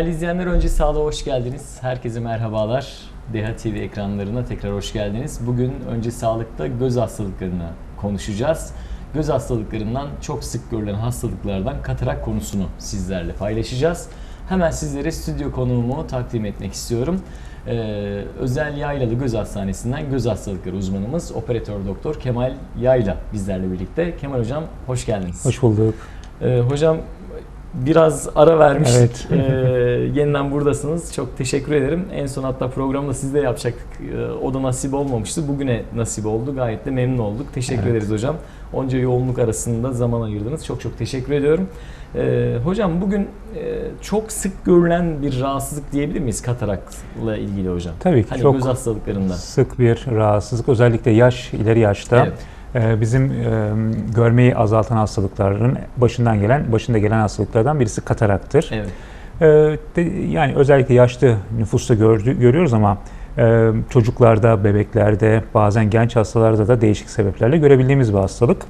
Değerli izleyenler önce sağlığa hoş geldiniz. Herkese merhabalar. Deha TV ekranlarına tekrar hoş geldiniz. Bugün önce sağlıkta göz hastalıklarını konuşacağız. Göz hastalıklarından çok sık görülen hastalıklardan katarak konusunu sizlerle paylaşacağız. Hemen sizlere stüdyo konuğumu takdim etmek istiyorum. Ee, Özel Yaylalı Göz Hastanesi'nden göz hastalıkları uzmanımız operatör doktor Kemal Yayla bizlerle birlikte. Kemal hocam hoş geldiniz. Hoş bulduk. Ee, hocam biraz ara vermiştik. Evet. Ee, yeniden buradasınız. Çok teşekkür ederim. En son hatta programda sizle yapacaktık. Ee, o da nasip olmamıştı. Bugüne nasip oldu. Gayet de memnun olduk. Teşekkür Evet. ederiz hocam. Onca yoğunluk arasında zaman ayırdınız. Çok çok teşekkür ediyorum. Ee, hocam bugün e, çok sık görülen bir rahatsızlık diyebilir miyiz kataraktla ilgili hocam? Tabii ki Hani çok göz hastalıklarında. sık bir rahatsızlık. Özellikle yaş, ileri yaşta Evet. E, bizim görmeyi azaltan hastalıkların başından gelen, başında gelen hastalıklardan birisi kataraktır. Evet. E, de- yani özellikle yaşlı nüfusta gördü, görüyoruz ama çocuklarda, bebeklerde, bazen genç hastalarda da değişik sebeplerle görebildiğimiz bir hastalık.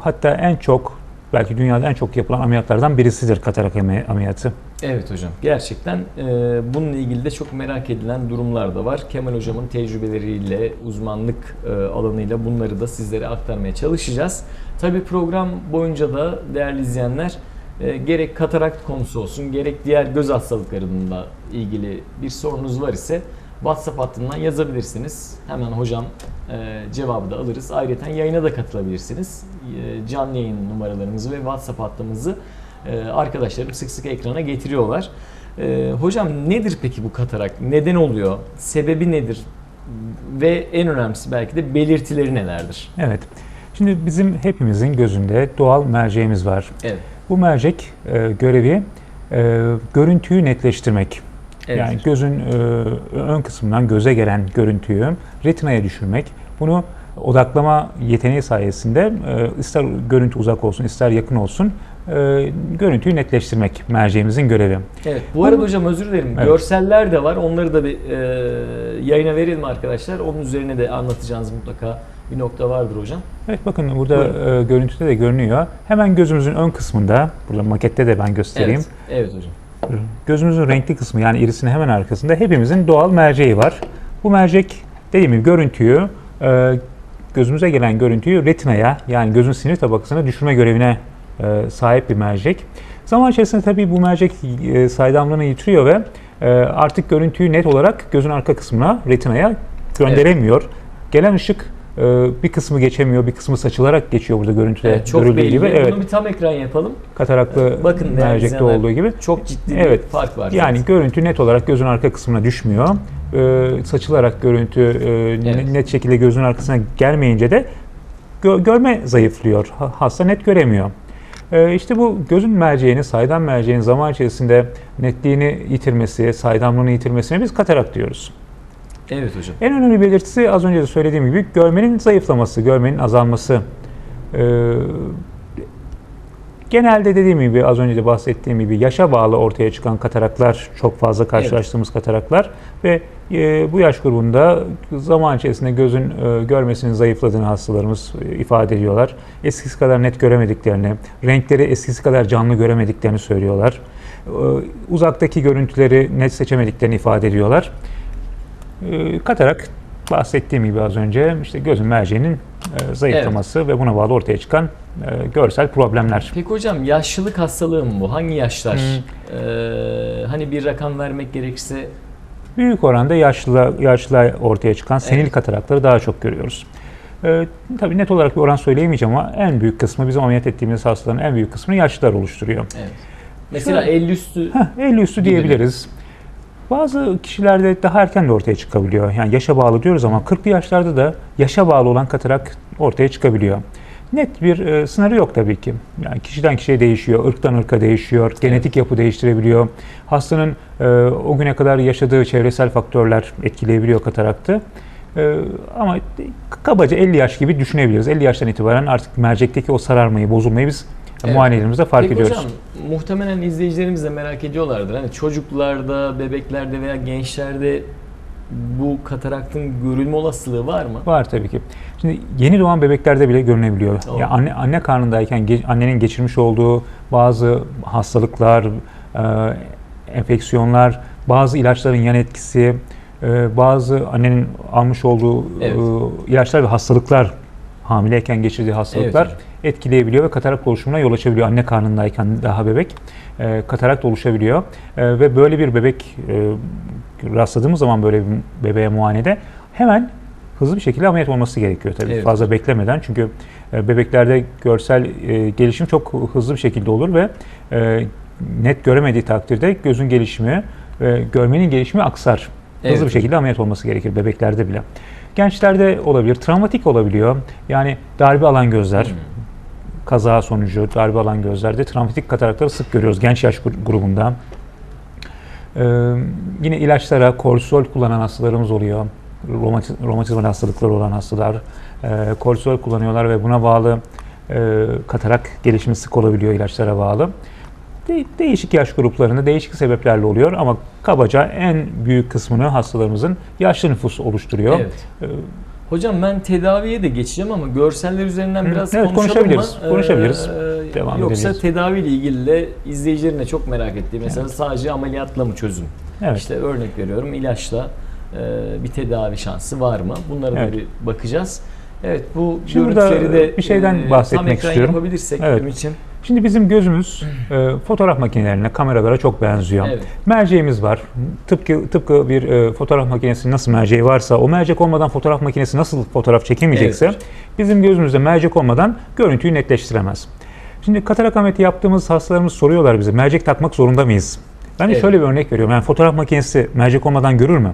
Hatta en çok belki dünyada en çok yapılan ameliyatlardan birisidir katarak amel- ameliyatı. Evet hocam. Gerçekten e, bununla ilgili de çok merak edilen durumlar da var. Kemal hocamın tecrübeleriyle, uzmanlık e, alanıyla bunları da sizlere aktarmaya çalışacağız. Tabi program boyunca da değerli izleyenler e, gerek katarakt konusu olsun, gerek diğer göz hastalıklarıyla ilgili bir sorunuz var ise WhatsApp hattından yazabilirsiniz. Hemen hocam e, cevabı da alırız. Ayrıca yayına da katılabilirsiniz. E, canlı yayın numaralarımızı ve WhatsApp hattımızı e, arkadaşlarım sık sık ekrana getiriyorlar. E, hocam nedir peki bu katarak? Neden oluyor? Sebebi nedir? Ve en önemlisi belki de belirtileri nelerdir? Evet. Şimdi bizim hepimizin gözünde doğal merceğimiz var. Evet. Bu mercek e, görevi e, görüntüyü netleştirmek. Evet. Yani gözün e, ön kısmından göze gelen görüntüyü retinaya düşürmek. Bunu odaklama yeteneği sayesinde e, ister görüntü uzak olsun ister yakın olsun e, görüntüyü netleştirmek merceğimizin görevi. Evet. Bu arada hocam özür dilerim. Evet. Görseller de var. Onları da bir e, yayına verelim arkadaşlar. Onun üzerine de anlatacağınız mutlaka bir nokta vardır hocam. Evet bakın burada Buyurun. e, görüntüde de görünüyor. Hemen gözümüzün ön kısmında, burada makette de ben göstereyim. Evet. Evet hocam. Gözümüzün renkli kısmı yani irisinin hemen arkasında hepimizin doğal merceği var. Bu mercek dediğim gibi görüntüyü, e, gözümüze gelen görüntüyü retinaya yani gözün sinir tabakasına düşürme görevine e, sahip bir mercek. Zaman içerisinde tabii bu mercek e, saydamlığını yitiriyor ve e, artık görüntüyü net olarak gözün arka kısmına, retinaya gönderemiyor. Gelen ışık bir kısmı geçemiyor, bir kısmı saçılarak geçiyor burada görüntüde Evet, çok görüldüğü belli. gibi. Evet, Bunu bir tam ekran yapalım. kataraklı Bakın mercekte olduğu gibi. Çok ciddi Evet. bir fark var. Yani zaten. görüntü net olarak gözün arka kısmına düşmüyor. Ee, saçılarak görüntü e, Evet. net şekilde gözün arkasına gelmeyince de gö- görme zayıflıyor. Ha- Hasta net göremiyor. Ee, işte bu gözün merceğini, saydam merceğin zaman içerisinde netliğini yitirmesi, saydamlığını yitirmesine biz katarak diyoruz. Evet hocam. En önemli belirtisi az önce de söylediğim gibi görmenin zayıflaması, görmenin azalması. Ee, genelde dediğim gibi az önce de bahsettiğim gibi yaşa bağlı ortaya çıkan kataraklar çok fazla karşılaştığımız kataraklar ve e, bu yaş grubunda zaman içerisinde gözün e, görmesinin zayıfladığını hastalarımız e, ifade ediyorlar. Eskisi kadar net göremediklerini, renkleri eskisi kadar canlı göremediklerini söylüyorlar. E, uzaktaki görüntüleri net seçemediklerini ifade ediyorlar. E, Katarak bahsettiğim gibi az önce işte gözün merceğinin e, zayıflaması ve buna bağlı ortaya çıkan e, görsel problemler. Peki hocam yaşlılık hastalığı mı bu? Hangi yaşlar? Hmm. Ee, hani bir rakam vermek gerekirse Büyük oranda yaşlı yaşlı ortaya çıkan senil Evet. katarakları daha çok görüyoruz. E, tabii net olarak bir oran söyleyemeyeceğim ama en büyük kısmı bizim ameliyat ettiğimiz hastaların en büyük kısmını yaşlılar oluşturuyor. evet. Mesela Şöyle- 50 üstü Heh, 50 üstü Gibi. Bazı kişilerde daha erken de ortaya çıkabiliyor. Yani yaşa bağlı diyoruz ama 40'lı yaşlarda da yaşa bağlı olan katarak ortaya çıkabiliyor. Net bir e, sınırı yok tabii ki. Yani kişiden kişiye değişiyor, ırktan ırka değişiyor, genetik yapı değiştirebiliyor. Hastanın e, o güne kadar yaşadığı çevresel faktörler etkileyebiliyor kataraktı. E, ama kabaca 50 yaş gibi düşünebiliriz. 50 yaştan itibaren artık mercekteki o sararmayı, bozulmayı biz Evet. muayenelerimizde fark Peki ediyoruz. hocam muhtemelen izleyicilerimiz de merak ediyorlardır. Hani çocuklarda, bebeklerde veya gençlerde bu kataraktın görülme olasılığı var mı? Var tabii ki. Şimdi yeni doğan bebeklerde bile görünebiliyor. Doğru. Ya anne anne karnındayken ge- annenin geçirmiş olduğu bazı hastalıklar, e, enfeksiyonlar, bazı ilaçların yan etkisi, e, bazı annenin almış olduğu Evet. e, ilaçlar ve hastalıklar, hamileyken geçirdiği hastalıklar hocam. etkileyebiliyor ve katarak oluşumuna yol açabiliyor. Anne karnındayken daha bebek e, katarak oluşabiliyor. E, ve böyle bir bebek e, rastladığımız zaman böyle bir bebeğe muayenede hemen hızlı bir şekilde ameliyat olması gerekiyor tabii. Evet. Fazla beklemeden çünkü e, bebeklerde görsel e, gelişim çok hızlı bir şekilde olur ve e, net göremediği takdirde gözün gelişimi görmenin gelişimi aksar. Evet. Hızlı bir şekilde ameliyat olması gerekir bebeklerde bile. Gençlerde olabilir, travmatik olabiliyor. Yani darbe alan gözler, Hmm. kaza sonucu darbe alan gözlerde travmatik katarakları sık görüyoruz genç yaş gru- grubunda. Ee, yine ilaçlara kortizol kullanan hastalarımız oluyor. Romati- romatizmal hastalıkları olan hastalar e, kortizol kullanıyorlar ve buna bağlı e, katarak gelişimi sık olabiliyor ilaçlara bağlı. De- değişik yaş gruplarında değişik sebeplerle oluyor ama kabaca en büyük kısmını hastalarımızın yaşlı nüfus oluşturuyor. Evet. Ee, Hocam ben tedaviye de geçeceğim ama görseller üzerinden biraz evet, konuşalım konuşabiliriz, mı? konuşabiliriz. Ee, Devam yoksa edebiliriz. tedaviyle ilgili de izleyicilerin de çok merak ettiği mesela sadece ameliyatla mı çözüm? evet. İşte örnek veriyorum ilaçla e, bir tedavi şansı var mı? Bunlara Evet. da bir bakacağız. Evet bu Şimdi görüntüleri de bir şeyden e, bahsetmek tam istiyorum. yapabilirsek Evet. için. Şimdi bizim gözümüz e, fotoğraf makinelerine, kameralara çok benziyor. Evet. Merceğimiz var. Tıpkı tıpkı bir e, fotoğraf makinesinin nasıl merceği varsa, o mercek olmadan fotoğraf makinesi nasıl fotoğraf çekemeyecekse, Evet. bizim gözümüzde mercek olmadan görüntüyü netleştiremez. Şimdi katarak ameliyatı yaptığımız hastalarımız soruyorlar bize, mercek takmak zorunda mıyız? Ben de Evet. şöyle bir örnek veriyorum. Yani fotoğraf makinesi mercek olmadan görür mü?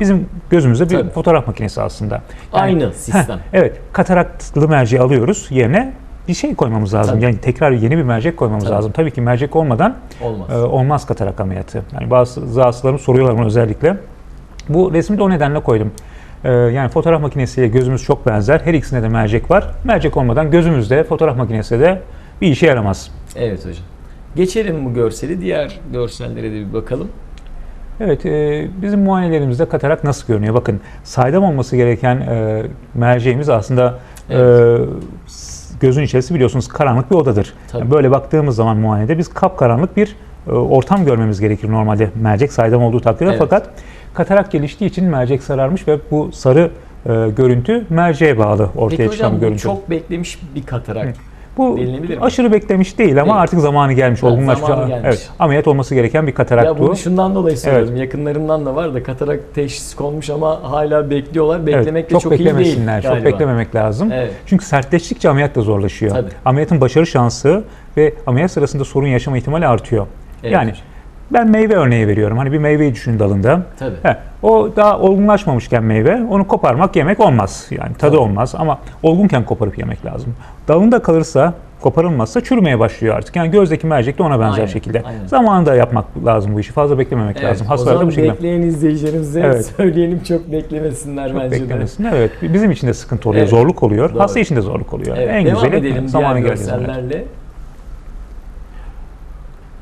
Bizim gözümüzde bir Tabii. fotoğraf makinesi aslında. Yani- Aynı sistem. Heh, evet, kataraktlı merceği alıyoruz yerine bir şey koymamız lazım. Tabii. Yani tekrar yeni bir mercek koymamız Tabii. lazım. Tabii ki mercek olmadan Olmaz. e, olmaz katarak ameliyatı. Yani bazı hastalarım soruyorlar bunu özellikle. Bu resmi de o nedenle koydum. E, yani fotoğraf makinesiyle gözümüz çok benzer. Her ikisinde de mercek var. Mercek olmadan gözümüzde, fotoğraf makinesi de bir işe yaramaz. Evet hocam. Geçelim bu görseli. Diğer görsellere de bir bakalım. Evet, e, bizim muayenelerimizde katarak nasıl görünüyor? Bakın saydam olması gereken e, merceğimiz aslında e, Evet. s- gözün içerisi biliyorsunuz karanlık bir odadır. Tabii. Yani böyle baktığımız zaman muayenede biz kapkaranlık bir e, ortam görmemiz gerekir normalde mercek saydam olduğu takdirde. Evet. Fakat katarak geliştiği için mercek sararmış ve bu sarı e, görüntü merceğe bağlı ortaya Peki çıkan hocam bir bu görüntü. çok beklemiş bir katarak. Bu denilebilir mi? aşırı beklemiş değil ama Değil. artık zamanı gelmiş, Ha, olgunlaşmış. zamanı gelmiş. Evet, ameliyat olması gereken bir katarak Ya bu. bunu şundan dolayı söylüyorum. Yakınlarımdan da var da katarak teşhis konmuş ama hala bekliyorlar. Beklemek de çok, iyi değil beklemesinler, çok galiba. beklememek lazım. Evet. Çünkü sertleştikçe ameliyat da zorlaşıyor. Tabii. Ameliyatın başarı şansı ve ameliyat sırasında sorun yaşama ihtimali artıyor. Evet yani. Ben meyve örneği veriyorum. Hani bir meyveyi düşünün dalında. Tabii. He, o daha olgunlaşmamışken meyve, onu koparmak yemek olmaz. Yani tadı Tabii. olmaz ama olgunken koparıp yemek lazım. Dalında kalırsa, koparılmazsa çürümeye başlıyor artık. Yani gözdeki mercek de ona benzer Aynen, şekilde. aynen. Zamanında yapmak lazım bu işi. Fazla beklememek Evet, lazım. o Hastalarda zaman bu şekilde. bekleyen izleyicilerimize Evet. söyleyelim çok beklemesinler Çok bence de. beklemesin. Evet. Bizim için de sıkıntı oluyor. Evet. Zorluk oluyor. Doğru. Hasta için de zorluk oluyor. Evet, en devam güzeli edelim zamanı diğer geldiği zaman. görsellerle.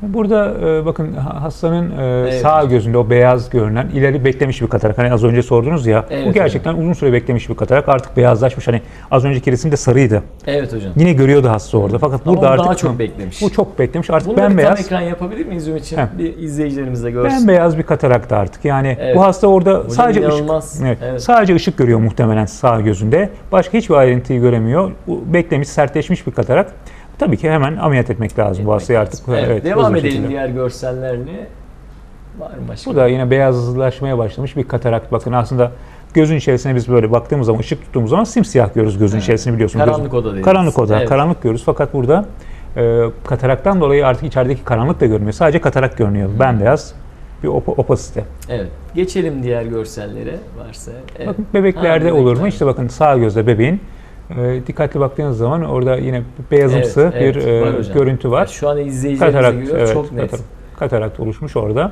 Burada e, bakın ha- hastanın e, Evet. sağ gözünde o beyaz görünen ileri beklemiş bir katarak. Hani az önce sordunuz ya. Evet, bu gerçekten uzun süre beklemiş bir katarak. Artık beyazlaşmış. Hani az önceki resimde sarıydı. Evet hocam. Yine görüyordu hasta orada. Fakat Ama burada bu artık daha çok beklemiş. bu çok beklemiş. Artık Bunları tam bembeyaz. ekran yapabilir miyiz Ümit için? Heh. Bir izleyicilerimiz de görsün. Bembeyaz bir kataraktı artık. Yani Evet. bu hasta orada sadece ışık, evet, Evet. sadece ışık görüyor muhtemelen sağ gözünde. Başka hiçbir ayrıntıyı göremiyor. Beklemiş, sertleşmiş bir katarak. Tabii ki hemen ameliyat etmek lazım bu hastayı artık. Evet, devam hızlı bir edelim şekilde. diğer görsellerle. Var mı başka? Bu da yine beyazlaşmaya başlamış bir katarakt. Bakın aslında gözün içerisine biz böyle baktığımız zaman, ışık tuttuğumuz zaman simsiyah görürüz gözün Evet. içerisini biliyorsunuz. Karanlık oda dediğimiz. Karanlık oda, Evet. karanlık görürüz. Fakat burada e, kataraktan dolayı artık içerideki karanlık da görünmüyor. Sadece katarak görünüyor. Bembeyaz bir op- opasite. Evet. Geçelim diğer görsellere varsa. Evet. Bakın bebeklerde Ha, olur mu? İşte bakın sağ gözde bebeğin e, dikkatli baktığınız zaman orada yine beyazımsı Evet, evet, bir e, var hocam. görüntü var. Şu an izleyicilerimize Katarakt, göre evet, çok net. katar- katarakt oluşmuş orada.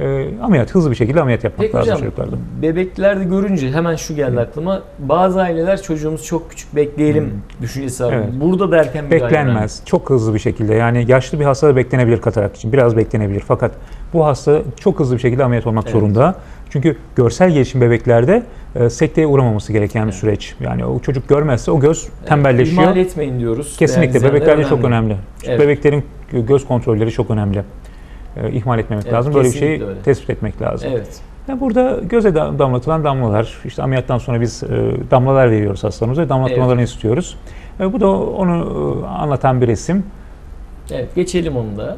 E, ameliyat, hızlı bir şekilde ameliyat yapmak Peki lazım hocam çocuklarda. bebeklerde görünce hemen şu geldi aklıma. Bazı aileler çocuğumuz çok küçük bekleyelim düşüncesi var. Evet. Burada derken bir Beklenmez. Çok hızlı bir şekilde. Yani yaşlı bir hastada beklenebilir katarak için. Biraz beklenebilir. Fakat bu hasta çok hızlı bir şekilde ameliyat olmak Evet. zorunda. Çünkü görsel gelişim bebeklerde e, sekteye uğramaması gereken bir Evet. süreç. Yani o çocuk görmezse o göz Evet, tembelleşiyor. İhmal etmeyin diyoruz. Kesinlikle Değerli bebeklerde çok önemli. Evet. Bebeklerin göz kontrolleri çok önemli. e, ihmal etmemek Evet, lazım. Böyle bir şeyi öyle. tespit etmek lazım. Evet. Yani burada göze da- damlatılan damlalar, işte ameliyattan sonra biz e, damlalar veriyoruz hastalarımıza damlatmalarını istiyoruz. E, bu da onu anlatan bir resim. Evet. Geçelim onu da.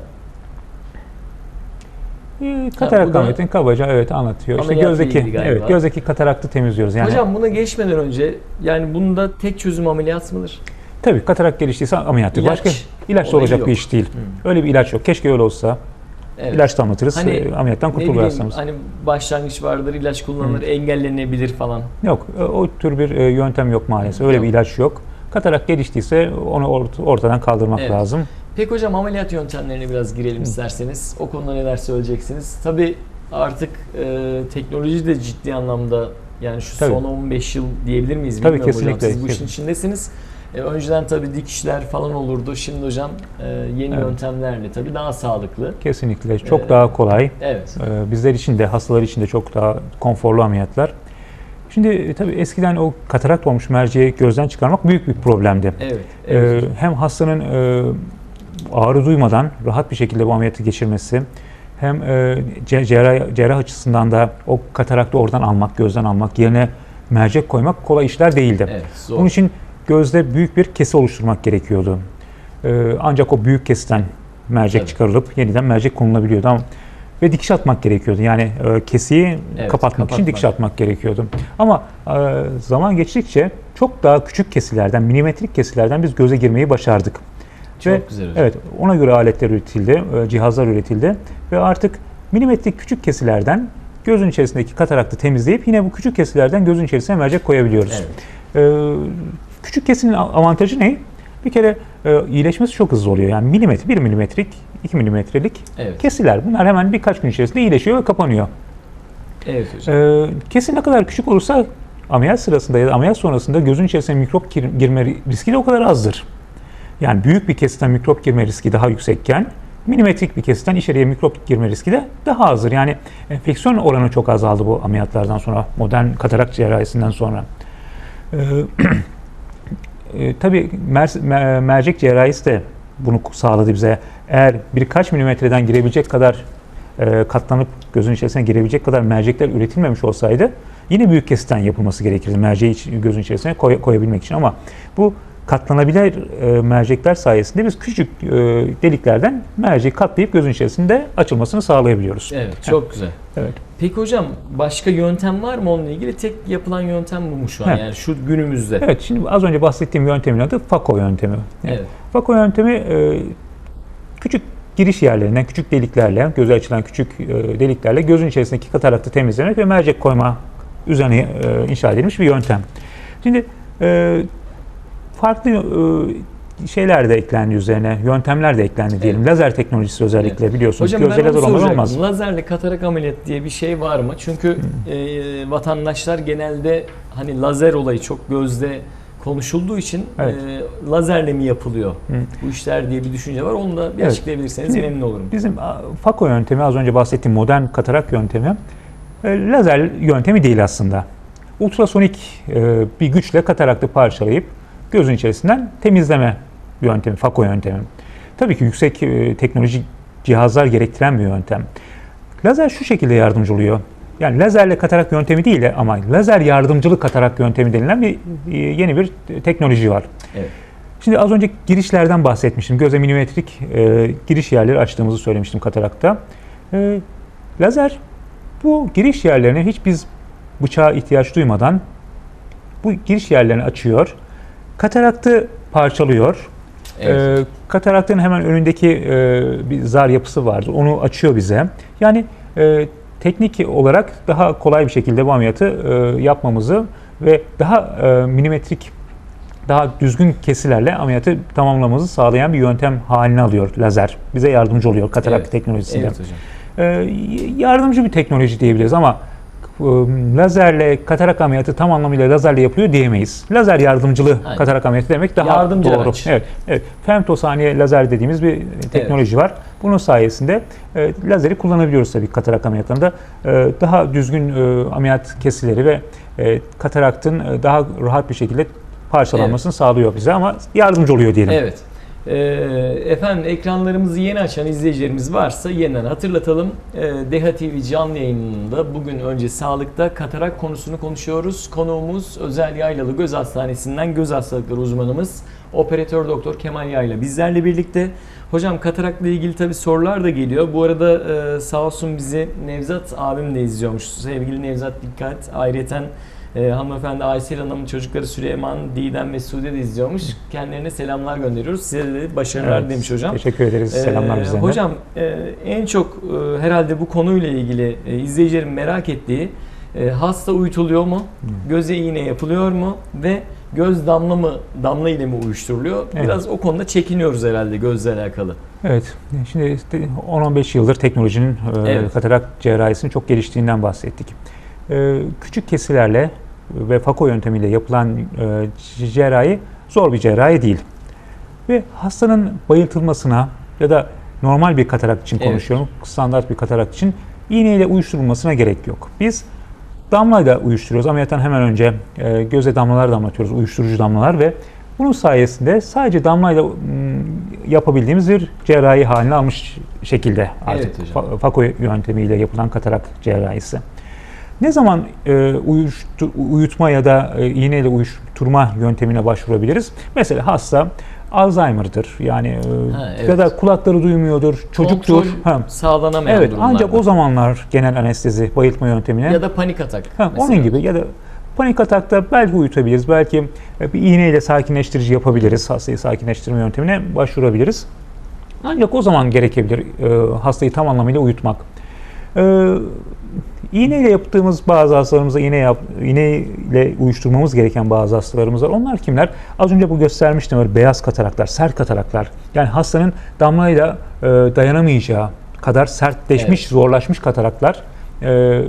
E, bu Katarak da ameliyatını kabaca evet anlatıyor. İşte gözdeki evet gözdeki kataraktı temizliyoruz. Yani Hocam buna geçmeden önce yani bunda tek çözüm ameliyat mıdır? tabii katarak geliştiyse ameliyattır. İlaç Başka ilaçla olayı olacak yok. bir iş değil. Hı. Öyle bir ilaç yok. Keşke öyle olsa. Evet. İlaç damlatırız. Hani e, ameliyattan kurtulur hastamız. hani başlangıç vardır, ilaç kullanılır, engellenebilir falan. Yok, e, o tür bir e, yöntem yok maalesef. Öyle Yok. bir ilaç yok. Katarak geliştiyse onu ort- ortadan kaldırmak Evet. lazım. Peki hocam ameliyat yöntemlerine biraz girelim isterseniz. O konuda neler söyleyeceksiniz? Tabii artık e, teknoloji de ciddi anlamda yani şu Tabii. son 15 yıl diyebilir miyiz? Tabii, Bilmiyorum hocam. kesinlikle. Siz bu işin içindesiniz. E, önceden tabii dikişler falan olurdu. Şimdi hocam e, yeni Evet. yöntemlerle tabii daha sağlıklı. Kesinlikle. Çok Ee, daha kolay. Evet. E, bizler için de, hastalar için de çok daha konforlu ameliyatlar. Şimdi e, tabii eskiden o katarakt olmuş merceği gözden çıkarmak büyük bir problemdi. Evet. E, evet. hem hastanın e, ağrı duymadan rahat bir şekilde bu ameliyatı geçirmesi, hem e, ce- cerrah, cerrah açısından da o kataraktı oradan almak, gözden almak, yerine mercek koymak kolay işler değildi. evet. Zor. Bunun için gözde büyük bir kesi oluşturmak gerekiyordu. Ee, ancak o büyük kesiden mercek Tabii. çıkarılıp yeniden mercek konulabiliyordu ama ve dikiş atmak gerekiyordu. Yani e, kesiyi Evet, kapatmak, için kapatmak. dikiş atmak gerekiyordu. Ama e, zaman geçtikçe çok daha küçük kesilerden, milimetrik kesilerden biz göze girmeyi başardık. Çok ve- güzel hocam. Evet, ona göre aletler üretildi, e, cihazlar üretildi ve artık milimetrik küçük kesilerden gözün içerisindeki kataraktı temizleyip yine bu küçük kesilerden gözün içerisine mercek koyabiliyoruz. Evet. Ee, küçük kesinin avantajı ne? Bir kere e, iyileşmesi çok hızlı oluyor. Yani milimetre, 1 milimetrik, 2 milimetrelik Evet. kesiler. Bunlar hemen birkaç gün içerisinde iyileşiyor ve kapanıyor. Evet hocam. Ee, kesin ne kadar küçük olursa ameliyat sırasında ya da ameliyat sonrasında gözün içerisine mikrop gir- girme riski de o kadar azdır. Yani büyük bir kesitten mikrop girme riski daha yüksekken milimetrik bir kesitten içeriye mikrop girme riski de daha azdır. Yani enfeksiyon oranı çok azaldı bu ameliyatlardan sonra, modern katarak cerrahisinden sonra. Ee, e, tabii mer- mer- mercek cerrahisi de bunu sağladı bize. Eğer birkaç milimetreden girebilecek kadar e, katlanıp gözün içerisine girebilecek kadar mercekler üretilmemiş olsaydı yine büyük kesitten yapılması gerekirdi merceği gözün içerisine koy- koyabilmek için ama bu katlanabilir e, mercekler sayesinde biz küçük e, deliklerden merceği katlayıp gözün içerisinde açılmasını sağlayabiliyoruz. Evet. Çok güzel. Evet. Peki hocam başka yöntem var mı onunla ilgili? Tek yapılan yöntem bu mu şu an? Evet. Yani şu günümüzde. Evet, şimdi az önce bahsettiğim yöntemin adı FAKO yöntemi. Yani Evet. FAKO yöntemi e, küçük giriş yerlerinden, küçük deliklerle, göze açılan küçük e, deliklerle gözün içerisindeki kataraktı temizlemek ve mercek koyma üzerine e, inşa edilmiş bir yöntem. Şimdi e, farklı e, şeyler de eklendi üzerine, yöntemler de eklendi diyelim. Lazer teknolojisi özellikle biliyorsunuz. Hocam Gözde ben lazer olmadan olmaz. Lazerle katarak ameliyat diye bir şey var mı? Çünkü e, vatandaşlar genelde hani lazer olayı çok gözde konuşulduğu için Evet. e, lazerle mi yapılıyor Hı. bu işler diye bir düşünce var. Onu da bir Evet. açıklayabilirseniz Şimdi- memnun olurum. Bizim FAKO yöntemi az önce bahsettiğim modern katarak yöntemi e, lazer yöntemi değil aslında. Ultrasonik e, bir güçle kataraktı parçalayıp gözün içerisinden temizleme yöntemi, FAKO yöntemi. Tabii ki yüksek e, teknolojik cihazlar gerektiren bir yöntem. Lazer şu şekilde yardımcı oluyor. Yani lazerle katarak yöntemi değil de ama lazer yardımcılı katarak yöntemi denilen bir e, yeni bir teknoloji var. Evet. Şimdi az önce girişlerden bahsetmiştim. Göze milimetrik e, giriş yerleri açtığımızı söylemiştim katarakta. E, lazer bu giriş yerlerine hiç biz bıçağa ihtiyaç duymadan bu giriş yerlerini açıyor. Kataraktı parçalıyor. Evet. E, kataraktın hemen önündeki e, bir zar yapısı vardı. Onu açıyor bize. Yani e, teknik olarak daha kolay bir şekilde bu ameliyatı e, yapmamızı ve daha e, milimetrik daha düzgün kesilerle ameliyatı tamamlamamızı sağlayan bir yöntem haline alıyor lazer. Bize yardımcı oluyor katarak Evet. teknolojisinde. Evet hocam. Ee, yardımcı bir teknoloji diyebiliriz ama e, lazerle katarak ameliyatı tam anlamıyla lazerle yapılıyor diyemeyiz. Lazer yardımcılı Aynen. katarak ameliyatı demek daha Yardımcı doğru. araç. Evet, evet. Femtosaniye lazer dediğimiz bir teknoloji var. Bunun sayesinde e, lazeri kullanabiliyoruz tabii katarak ameliyatında. E, daha düzgün e, ameliyat kesileri ve e, kataraktın e, daha rahat bir şekilde parçalanmasını sağlıyor bize ama yardımcı oluyor diyelim. Evet. Ee, efendim ekranlarımızı yeni açan izleyicilerimiz varsa yeniden hatırlatalım. Ee, Deha TV canlı yayınında bugün önce sağlıkta katarak konusunu konuşuyoruz. Konuğumuz Özel Yaylalı Göz Hastanesi'nden göz hastalıkları uzmanımız operatör doktor Kemal Yayla bizlerle birlikte. Hocam katarakla ilgili tabi sorular da geliyor. Bu arada e, sağ olsun bizi Nevzat abim de izliyormuş. Sevgili Nevzat dikkat. Ayrıyeten e, hanımefendi Aysel Hanım'ın çocukları Süleyman, Didem ve Sude de izliyormuş. Kendilerine selamlar gönderiyoruz. Size de başarılar Evet, demiş hocam. Teşekkür ederiz. Selamlar Ee, bizden de. Hocam e, en çok e, herhalde bu konuyla ilgili e, izleyicilerin merak ettiği e, hasta uyutuluyor mu? Göze iğne yapılıyor mu? Ve göz damla mı damla ile mi uyuşturuluyor? Evet. Biraz o konuda çekiniyoruz herhalde gözle alakalı. Evet. Şimdi işte 10-15 yıldır teknolojinin e, Evet. katarak cerrahisinin çok geliştiğinden bahsettik. E, küçük kesilerle ve fako yöntemiyle yapılan e, cerrahi zor bir cerrahi değil. Ve hastanın bayıltılmasına ya da normal bir katarak için Evet. konuşuyorum, standart bir katarak için iğneyle uyuşturulmasına gerek yok. Biz damlayla uyuşturuyoruz. Ameliyattan hemen önce e, göze damlalar damlatıyoruz, uyuşturucu damlalar ve bunun sayesinde sadece damlayla yapabildiğimiz bir cerrahi haline almış şekilde artık Evet hocam. fako yöntemiyle yapılan katarak cerrahisi. Ne zaman e, uyuştu- uyutma ya da e, iğneyle uyuşturma yöntemine başvurabiliriz? Mesela hasta Alzheimer'dır yani e, Ha, evet. ya da kulakları duymuyordur, çocuktur. Kontrol Ha. sağlanamayan Evet durumlarda. ancak o zamanlar genel anestezi bayıltma yöntemine ya da panik atak. Ha, mesela. onun gibi ya da panik atakta belki uyutabiliriz. Belki e, bir iğneyle sakinleştirici yapabiliriz. Hastayı sakinleştirme yöntemine başvurabiliriz. Ancak o zaman gerekebilir e, hastayı tam anlamıyla uyutmak. E, iğneyle yaptığımız bazı hastalarımıza iğne yap, iğneyle uyuşturmamız gereken bazı hastalarımız var. Onlar kimler? Az önce bu göstermiştim böyle beyaz kataraklar, sert kataraklar. Yani hastanın damlayla e, dayanamayacağı kadar sertleşmiş, Evet. zorlaşmış kataraklar. E,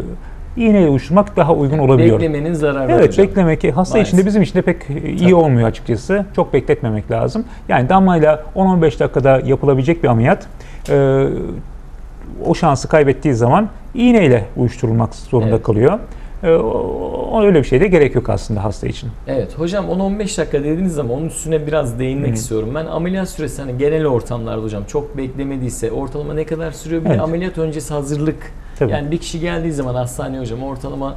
iğneyle uyuşturmak daha uygun olabiliyor. Beklemenin zararı Evet hocam. beklemek hasta Maalesef. içinde bizim için de pek iyi Tabii. olmuyor açıkçası. Çok bekletmemek lazım. Yani damlayla 10-15 dakikada yapılabilecek bir ameliyat e, o şansı kaybettiği zaman iğneyle uyuşturulmak zorunda Evet. kalıyor. E, o- o- öyle bir şey de gerek yok aslında hasta için. Evet hocam 10-15 dakika dediğiniz zaman onun üstüne biraz değinmek Hı. istiyorum. Ben ameliyat süresi hani genel ortamlarda hocam çok beklemediyse ortalama ne kadar sürüyor? Bir Evet. ameliyat öncesi hazırlık. Tabii. Yani bir kişi geldiği zaman hastaneye hocam ortalama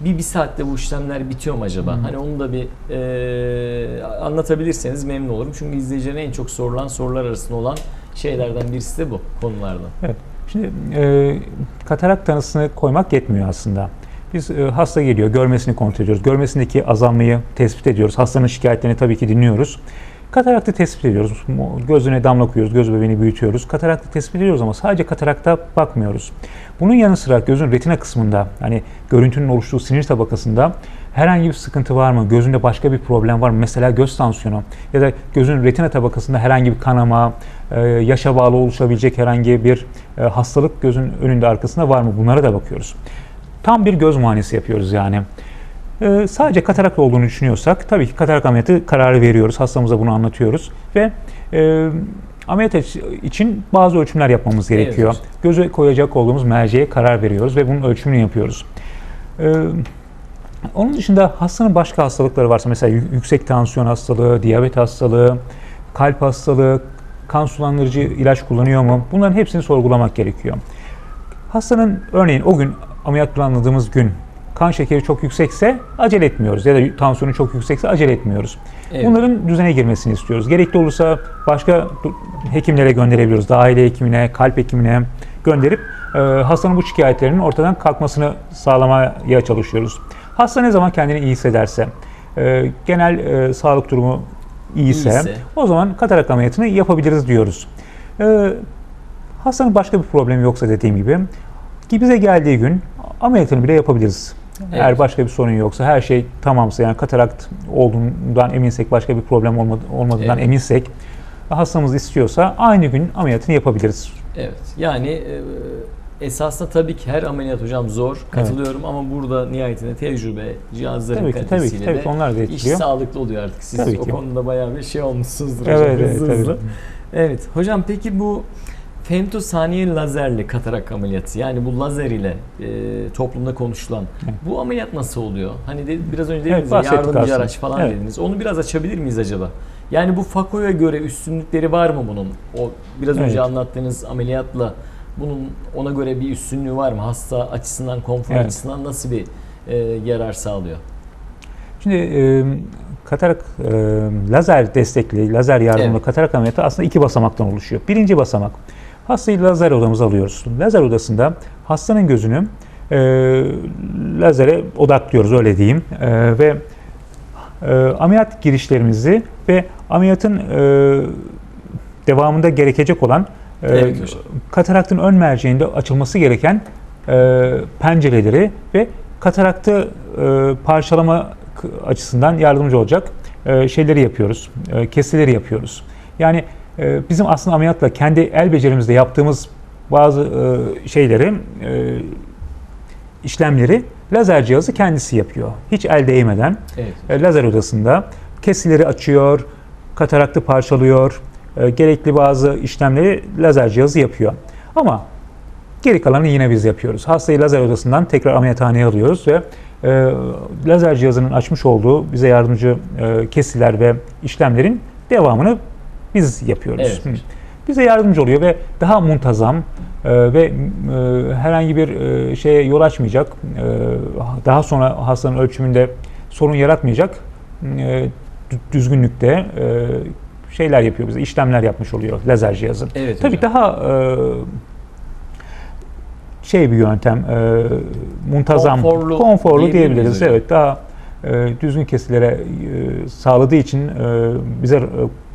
bir, bir saatte bu işlemler bitiyor mu acaba? Hı. Hani onu da bir e, anlatabilirseniz memnun olurum. Çünkü izleyicilerin en çok sorulan sorular arasında olan şeylerden birisi de bu konulardan. Şimdi e, katarak tanısını koymak yetmiyor aslında. Biz e, hasta geliyor, görmesini kontrol ediyoruz. Görmesindeki azalmayı tespit ediyoruz. Hastanın şikayetlerini tabii ki dinliyoruz. Kataraktı tespit ediyoruz. Gözüne damla koyuyoruz, göz bebeğini büyütüyoruz. Kataraktı tespit ediyoruz ama sadece katarakta bakmıyoruz. Bunun yanı sıra gözün retina kısmında, hani görüntünün oluştuğu sinir tabakasında herhangi bir sıkıntı var mı? Gözünde başka bir problem var mı? Mesela göz tansiyonu ya da gözün retina tabakasında herhangi bir kanama, e, yaşa bağlı oluşabilecek herhangi bir e, hastalık gözün önünde arkasında var mı? Bunlara da bakıyoruz. Tam bir göz muayenesi yapıyoruz yani. E, sadece katarak olduğunu düşünüyorsak tabii ki katarak ameliyatı kararı veriyoruz. Hastamıza bunu anlatıyoruz ve e, ameliyat için bazı ölçümler yapmamız Evet gerekiyor. hocam. Göze koyacak olduğumuz merceğe karar veriyoruz ve bunun ölçümünü yapıyoruz. E, onun dışında hastanın başka hastalıkları varsa mesela yü- yüksek tansiyon hastalığı, diyabet hastalığı, kalp hastalığı, kan sulandırıcı ilaç kullanıyor mu? Bunların hepsini sorgulamak gerekiyor. Hastanın örneğin o gün ameliyat planladığımız gün kan şekeri çok yüksekse acele etmiyoruz ya da tansiyonu çok yüksekse acele etmiyoruz. Evet. Bunların düzene girmesini istiyoruz. Gerekli olursa başka hekimlere gönderebiliyoruz. Dahiliye hekimine, kalp hekimine gönderip e, hastanın bu şikayetlerinin ortadan kalkmasını sağlamaya çalışıyoruz. Hasta ne zaman kendini iyi hissederse, e, genel e, sağlık durumu iyiyse, İyiyse. o zaman katarak ameliyatını yapabiliriz diyoruz. E, hastanın başka bir problemi yoksa dediğim gibi ki bize geldiği gün ameliyatını bile yapabiliriz. Eğer Evet. başka bir sorun yoksa, her şey tamamsa yani katarakt olduğundan eminsek, başka bir problem olmadı, olmadığından Evet. eminsek, hastamız istiyorsa aynı gün ameliyatını yapabiliriz. Evet. Yani e, esasında tabii ki her ameliyat hocam zor. Katılıyorum ama burada nihayetinde tecrübe, cihazların Tabii ki, tabii ki, tabii ki onlar da iş etkiliyor. sağlıklı oluyor artık. Siz Tabii o ki. konuda bayağı bir şey olmuşsunuzdur Evet, hocam. evet, hızlı tabii. hızlı. Evet. Hocam peki bu femtosaniye lazerli katarak ameliyatı yani bu lazer ile e, toplumda konuşulan Evet. bu ameliyat nasıl oluyor? Hani de, biraz önce Evet, dediniz ya bahsettik yardımcı aslında. araç falan Evet. dediniz. Onu biraz açabilir miyiz acaba? Yani bu Fako'ya göre üstünlükleri var mı bunun? O biraz önce Evet. anlattığınız ameliyatla bunun ona göre bir üstünlüğü var mı? Hasta açısından, konfor Evet. açısından nasıl bir e, yarar sağlıyor? Şimdi e, katarak e, lazer destekli, lazer yardımlı Evet. katarak ameliyatı aslında iki basamaktan oluşuyor. Birinci basamak, hastayı lazer odamıza alıyoruz. Lazer odasında hastanın gözünü e, lazere odaklıyoruz öyle diyeyim E, ve e, ameliyat girişlerimizi ve ameliyatın e, devamında gerekecek olan Evet hocam. kataraktın ön merceğinde açılması gereken e, pencereleri ve kataraktı e, parçalama açısından yardımcı olacak e, şeyleri yapıyoruz, e, kesileri yapıyoruz. Yani e, bizim aslında ameliyatla kendi el becerimizde yaptığımız bazı e, şeyleri, e, işlemleri lazer cihazı kendisi yapıyor. Hiç el değmeden Evet. e, lazer odasında kesileri açıyor, kataraktı parçalıyor, e, gerekli bazı işlemleri lazer cihazı yapıyor. Ama geri kalanı yine biz yapıyoruz. Hastayı lazer odasından tekrar ameliyathaneye alıyoruz ve e, lazer cihazının açmış olduğu bize yardımcı e, kesiler ve işlemlerin devamını biz yapıyoruz. Evet. Hı. Bize yardımcı oluyor ve daha muntazam e, ve e, herhangi bir e, şeye yol açmayacak, e, daha sonra hastanın ölçümünde sorun yaratmayacak e, dü- düzgünlükte e, şeyler yapıyor bize, işlemler yapmış oluyor lazer cihazı. Evet Tabii hocam. daha e, şey bir yöntem, e, muntazam, Konforlu konforlu, diyebiliriz. hocam? Evet, daha e, düzgün kesilere e, sağladığı için e, bize e,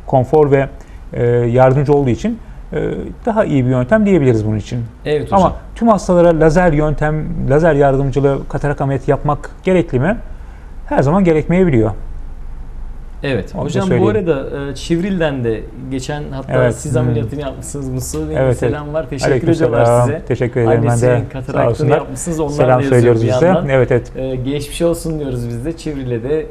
konfor ve e, yardımcı olduğu için e, daha iyi bir yöntem diyebiliriz bunun için. Evet hocam. Ama tüm hastalara lazer yöntem, lazer yardımcılı katarak ameliyatı yapmak gerekli mi? Her zaman gerekmeyebiliyor. Evet. Onu Hocam bu arada e, Çivril'den de geçen hatta Evet, siz hmm. ameliyatını yapmışsınız. Mustafa Bey'in Evet, selam var. Teşekkür ediyorlar size. Teşekkür ederim ben de. Kataraktını yapmışsınız. Onlar Selam söylüyoruz bir biz de. Evet evet. Ee, geçmiş olsun diyoruz biz de. Çivril'e de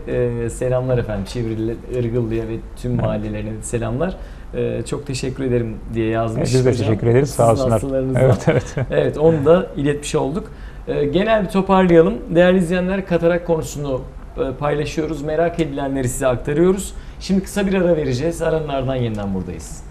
e, selamlar efendim. Çivril'e, Irgıllı'ya ve tüm mahallelerine de selamlar. E, çok teşekkür ederim diye yazmış. Biz de hocam. teşekkür ederiz. Sağ olsunlar. Evet evet. Evet onu da iletmiş olduk. Ee, genel bir toparlayalım. Değerli izleyenler katarak konusunu e, paylaşıyoruz. Merak edilenleri size aktarıyoruz. Şimdi kısa bir ara vereceğiz. Aranın ardından yeniden buradayız.